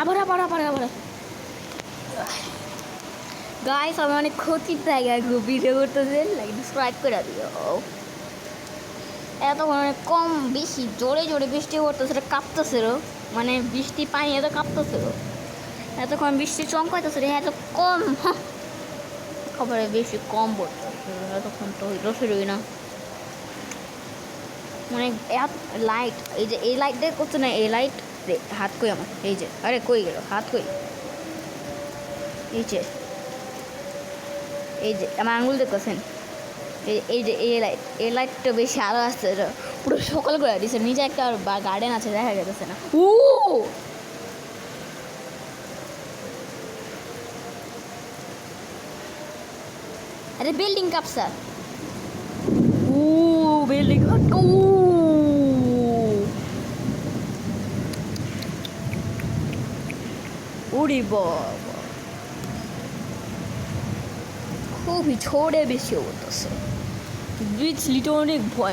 আবার আবার আবার আবার। গাইস আমি অনেক ক্ষতির জায়গায় ভিডিও করতেছে। লাইক সাবস্ক্রাইব করে দিও। এতক্ষণ অনেক কম বেশি জোরে জোরে বৃষ্টি পড়তেছে, এটা কাঁপতেছে রো মানে বৃষ্টি পানি এত কাঁপতেছে রো এতক্ষণ বৃষ্টি চমকাইতেছে রে, এত কম। খবরে বেশি কম পড়তেছে এতক্ষণ তো হইল শুরুই না। মানে এত লাইট এই যে এই লাইট দিয়ে করছে না, এই লাইট দে হাত কই আমার এই যে আরে কই গেল হাত কই এই যে এই যে আমার আঙুল দেখতেছেন এই এই যে এই লাইট এই লাইটটা বেশি আলো আসছে পুরো সকাল করে দিছে নিচে একটা গার্ডেন আছে দেখা যেতেছে না ও আরে বিল্ডিং কাপসা ও বিল্ডিং ও ওরে বাবা খুবই ছোড়ে বেশি হতেছে বিচলিটা অনেক ভয়